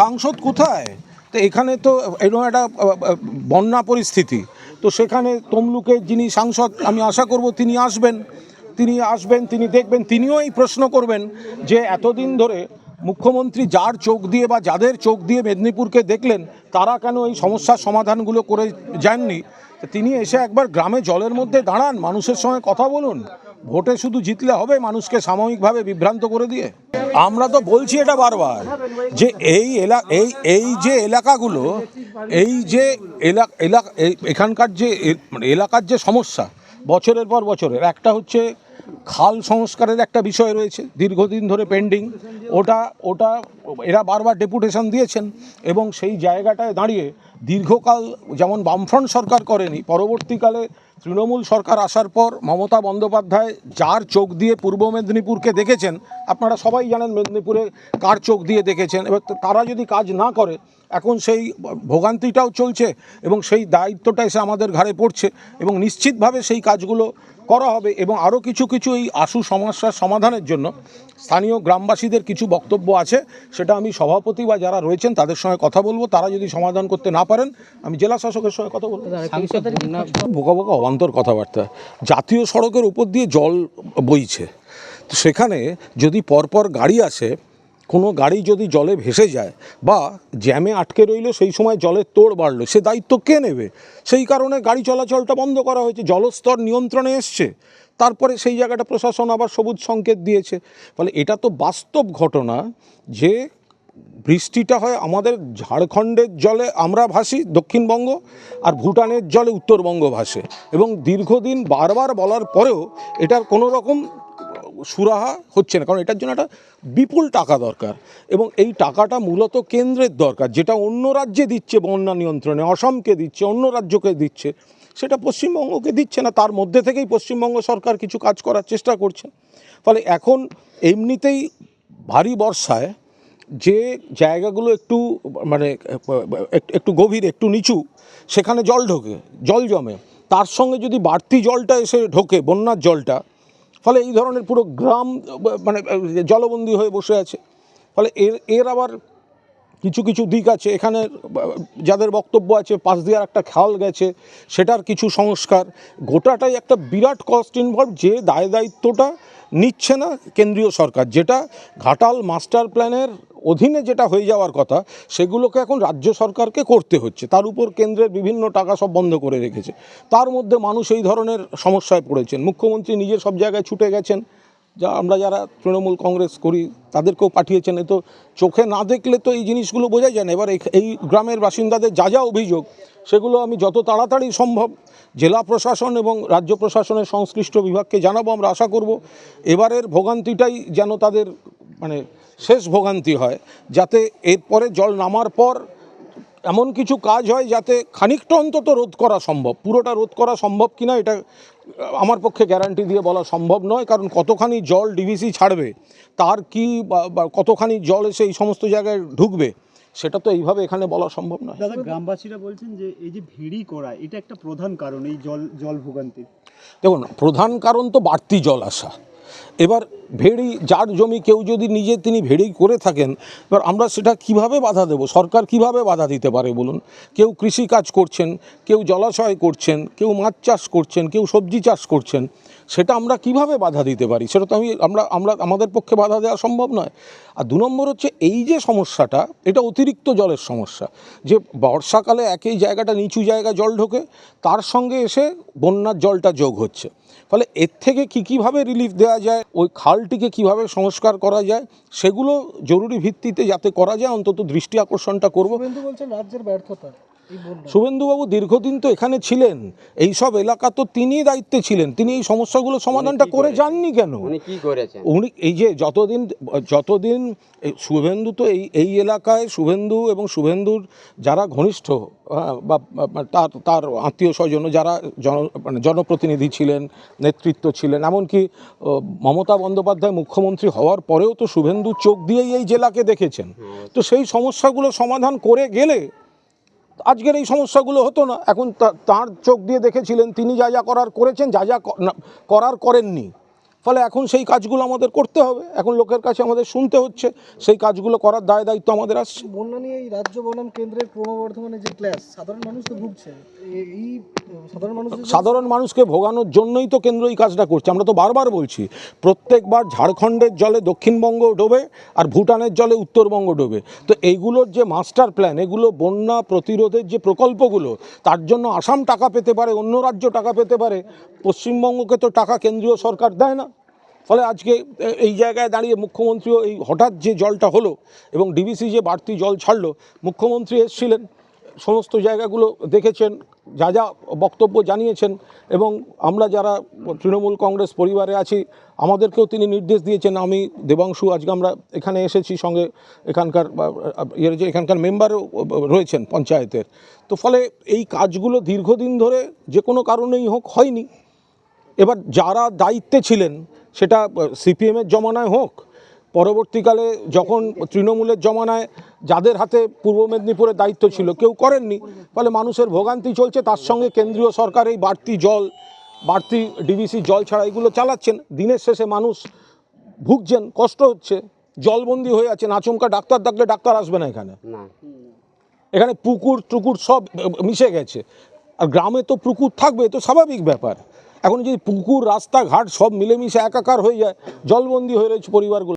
সাংসদ কোথায়? তো এখানে তো এরকম একটা বন্যা পরিস্থিতি। তো সেখানে তমলুকের যিনি সাংসদ, আমি আশা করব তিনি আসবেন। তিনি আসবেন, তিনি দেখবেন, তিনিও এই প্রশ্ন করবেন যে এতদিন ধরে মুখ্যমন্ত্রী যার চোখ দিয়ে বা যাদের চোখ দিয়ে মেদিনীপুরকে দেখলেন, তারা কেন এই সমস্যার সমাধানগুলো করে যাননি? তিনি এসে একবার গ্রামে জলের মধ্যে দাঁড়ান, মানুষের সঙ্গে কথা বলুন। ভোটে শুধু জিতলে হবে মানুষকে সাময়িকভাবে বিভ্রান্ত করে দিয়ে? আমরা তো বলছি এটা বারবার যে এই এলা, এই এই যে এলাকাগুলো, এই যে এলাকা এলাকা এখানকার যে মানে এলাকার যে সমস্যা, বছরের পর বছরের, একটা হচ্ছে খাল সংস্কারের একটা বিষয় রয়েছে, দীর্ঘদিন ধরে পেন্ডিং ওটা ওটা এরা বারবার ডেপুটেশন দিয়েছেন এবং সেই জায়গাটায় দাঁড়িয়ে দীর্ঘকাল যেমন বামফ্রন্ট সরকার করেনি, পরবর্তীকালে তৃণমূল সরকার আসার পর মমতা বন্দ্যোপাধ্যায় যার চোখ দিয়ে পূর্ব মেদিনীপুরকে দেখেছেন, আপনারা সবাই জানেন মেদিনীপুরে কার চোখ দিয়ে দেখেছেন, এবার তারা যদি কাজ না করে, এখন সেই ভোগান্তিটাও চলছে এবং সেই দায়িত্বটা এসে আমাদের ঘাড়ে পড়ছে এবং নিশ্চিতভাবে সেই কাজগুলো করা হবে এবং আরও কিছু কিছু এই আশু সমস্যার সমাধানের জন্য স্থানীয় গ্রামবাসীদের কিছু বক্তব্য আছে সেটা আমি সভাপতি বা যারা রয়েছেন তাদের সঙ্গে কথা বলব। তারা যদি সমাধান করতে না পারেন আমি জেলা শাসকের সঙ্গে কথা বলব। বোকা বোকা অবান্তর কথাবার্তা। জাতীয় সড়কের উপর দিয়ে জল বইছে। তো সেখানে যদি পরপর গাড়ি আসে কোনো গাড়ি যদি জলে ভেসে যায় বা জ্যামে আটকে রইল, সেই সময় জলের তোড় বাড়লো। সে দায়িত্ব কে নেবে? সেই কারণে গাড়ি চলাচলটা বন্ধ করা হয়েছে, জলস্তর নিয়ন্ত্রণে এসছে। তারপরে সেই জায়গাটা প্রশাসন আবার সবুজ সংকেত দিয়েছে। ফলে এটা তো বাস্তব ঘটনা যে বৃষ্টিটা হয় আমাদের ঝাড়খণ্ডের জলে আমরা ভাসি, দক্ষিণবঙ্গ, আর ভুটানের জলে উত্তরবঙ্গ ভাসে। এবং দীর্ঘদিন বারবার বলার পরেও এটার কোনো রকম সুরাহা হচ্ছে না, কারণ এটার জন্য একটা বিপুল টাকা দরকার। এবং এই টাকাটা মূলত কেন্দ্রের দরকার, যেটা অন্য রাজ্যে দিচ্ছে বন্যা নিয়ন্ত্রণে, অসমকে দিচ্ছে, অন্য রাজ্যকে দিচ্ছে, সেটা পশ্চিমবঙ্গকে দিচ্ছে না, তার মধ্যে থেকেই পশ্চিমবঙ্গ সরকার কিছু কাজ করার চেষ্টা করছে। ফলে এখন এমনিতেই ভারী বর্ষায় যে জায়গাগুলো একটু মানে একটু গভীর, একটু নিচু, সেখানে জল ঢোকে, জল জমে। তার সঙ্গে যদি বাড়তি জলটা এসে ঢোকে, বন্যার জলটা ফলে এই ধরনের পুরো গ্রাম মানে জলবন্দী হয়ে বসে আছে। ফলে এর এর আবার কিছু কিছু দিক আছে। এখানে যাদের বক্তব্য আছে, পাশ দিয়ে একটা খেয়াল গেছে, সেটার কিছু সংস্কার। গোটাটাই একটা বিরাট কস্ট ইনভলভ যে দায় দায়িত্বটা নিচ্ছে না কেন্দ্রীয় সরকার। যেটা ঘাটাল মাস্টার প্ল্যানের অধীনে যেটা হয়ে যাওয়ার কথা, সেগুলোকে এখন রাজ্য সরকারকে করতে হচ্ছে। তার উপর কেন্দ্রের বিভিন্ন টাকা সব বন্ধ করে রেখেছে। তার মধ্যে মানুষ এই ধরনের সমস্যায় পড়েছেন। মুখ্যমন্ত্রী নিজে সব জায়গায় ছুটে গেছেন। যা আমরা যারা তৃণমূল কংগ্রেস করি, তাদেরকেও পাঠিয়েছেন। এ তো চোখে না দেখলে তো এই জিনিসগুলো বোঝা যায় না। এবার এই গ্রামের বাসিন্দাদের যা যা অভিযোগ, সেগুলো আমি যত তাড়াতাড়ি সম্ভব জেলা প্রশাসন এবং রাজ্য প্রশাসনের সংশ্লিষ্ট বিভাগকে জানাব, আমরা আশা করব। এবারের ভোগান্তিটাই যেন তাদের মানে শেষ ভোগান্তি হয়, যাতে এরপরে জল নামার পর এমন কিছু কাজ হয় যাতে খানিকটা অন্তত রোধ করা সম্ভব। পুরোটা রোধ করা সম্ভব কিনা এটা আমার পক্ষে গ্যারান্টি দিয়ে বলা সম্ভব নয় কারণ কতখানি জল ডিভিসি ছাড়বে তার কি কতখানি জল এসে এই সমস্ত জায়গায় ঢুকবে সেটা তো এইভাবে এখানে বলা সম্ভব নয়। দাদা গ্রামবাসীরা বলছেন যে এই যে ভেড়ি করা এটা একটা প্রধান কারণ এই জল জল ভোগান্তির। দেখুন প্রধান কারণ তো বাড়তি জল আসা। এবার ভেড়ি, যার জমি কেউ যদি নিজে তিনি ভেড়ি করে থাকেন, এবার আমরা সেটা কীভাবে বাধা দেব? সরকার কীভাবে বাধা দিতে পারে বলুন? কেউ কৃষি কাজ করছেন, কেউ জলাশয় করছেন, কেউ মাছ চাষ করছেন, কেউ সবজি চাষ করছেন, সেটা আমরা কীভাবে বাধা দিতে পারি? সেটা তো আমি, আমরা আমরা, আমাদের পক্ষে বাধা দেওয়া সম্ভব নয়। আর দু নম্বর হচ্ছে, এই যে সমস্যাটা, এটা অতিরিক্ত জলের সমস্যা। যে বর্ষাকালে একই জায়গাটা নিচু জায়গা জল ঢোকে, তার সঙ্গে এসে বন্যার জলটা যোগ হচ্ছে। ফলে এর থেকে কী, কীভাবে রিলিফ দেওয়া যায়? ওই খালটিকে কীভাবে সংস্কার করা যায়, সেগুলো জরুরি ভিত্তিতে যাতে করা যায়, অন্তত দৃষ্টি আকর্ষণটা করব। বলছেন রাজ্যের ব্যর্থতা। শুভেন্দুবাবু দীর্ঘদিন তো এখানে ছিলেন। এই সব এলাকা তো তিনি দায়িত্বে ছিলেন। তিনি এই সমস্যাগুলো সমাধানটা করে যাননি কেন? উনি কি উনি এই যে যতদিন যতদিন শুভেন্দু তো এই এই এলাকায় শুভেন্দু এবং শুভেন্দুর যারা ঘনিষ্ঠ হ্যাঁ, বা বা তার তার আত্মীয় স্বজন যারা জন মানে জনপ্রতিনিধি ছিলেন নেতৃত্ব ছিলেন এমনকি মমতা বন্দ্যোপাধ্যায় মুখ্যমন্ত্রী হওয়ার পরেও তো শুভেন্দু চোখ দিয়েই এই জেলাকে দেখেছেন। তো সেই সমস্যাগুলো সমাধান করে গেলে আজকের এই সমস্যাগুলো হতো না। এখন তার চোখ দিয়ে দেখেছিলেন, তিনি যা যা করার করেছেন, যা যা করার করেননি। ফলে এখন সেই কাজগুলো আমাদের করতে হবে। এখন লোকের কাছে আমাদের শুনতে হচ্ছে সেই কাজগুলো করার দায় দায়িত্ব আমাদের আসছে। বন্যা নিয়ে এই রাজ্য বনাম কেন্দ্রের ক্রমবর্ধমানে যে ক্লাস সাধারণ মানুষ তো ভুগছে। এই সাধারণ মানুষ সাধারণ মানুষকে ভোগানোর জন্যই তো কেন্দ্র এই কাজটা করছে। আমরা তো বারবার বলছি প্রত্যেকবার ঝাড়খণ্ডের জলে দক্ষিণবঙ্গ ডোবে আর ভুটানের জলে উত্তরবঙ্গ ডোবে। তো এইগুলোর যে মাস্টার প্ল্যান এগুলো বন্যা প্রতিরোধের যে প্রকল্পগুলো তার জন্য আসাম টাকা পেতে পারে অন্য রাজ্য টাকা পেতে পারে। পশ্চিমবঙ্গকে তো টাকা কেন্দ্রীয় সরকার দেয় না। ফলে আজকে এই জায়গায় দাঁড়িয়ে মুখ্যমন্ত্রীও এই হঠাৎ যে জলটা হলো এবং ডিবিসি যে বাড়তি জল ছাড়লো, মুখ্যমন্ত্রী এসেছিলেন, সমস্ত জায়গাগুলো দেখেছেন, যা যা বক্তব্য জানিয়েছেন এবং আমরা যারা তৃণমূল কংগ্রেস পরিবারে আছি, আমাদেরকেও তিনি নির্দেশ দিয়েছেন। আমি, দেবাংশু, আজকে আমরা এখানে এসেছি সঙ্গে এখানকার ইয়ের যে এখানকার মেম্বারও রয়েছেন পঞ্চায়েতের। তো ফলে এই কাজগুলো দীর্ঘদিন ধরে যে কোনো কারণেই হোক হয়নি। এবার যারা দায়িত্বে ছিলেন সেটা সিপিএমের জমানায় হোক পরবর্তীকালে যখন তৃণমূলের জমানায় যাদের হাতে পূর্ব মেদিনীপুরের দায়িত্ব ছিল কেউ করেননি ফলে মানুষের ভোগান্তি চলছে তার সঙ্গে কেন্দ্রীয় সরকার এই বাড়তি জল বাড়তি ডিবিসি জল ছাড়া এগুলো চালাচ্ছেন। দিনের শেষে মানুষ ভুগছেন কষ্ট হচ্ছে জলবন্দি হয়ে আছেন আচমকা ডাক্তার ডাকলে ডাক্তার আসবে না এখানে। এখানে পুকুর টুকুর সব মিশে গেছে। আর গ্রামে তো পুকুর থাকবে তো স্বাভাবিক ব্যাপার। এখন যদি পুকুর রাস্তাঘাট সব মিলেমিশে একাকার হয়ে যায় জলবন্দি হয়ে রয়েছে পরিবারগুলো।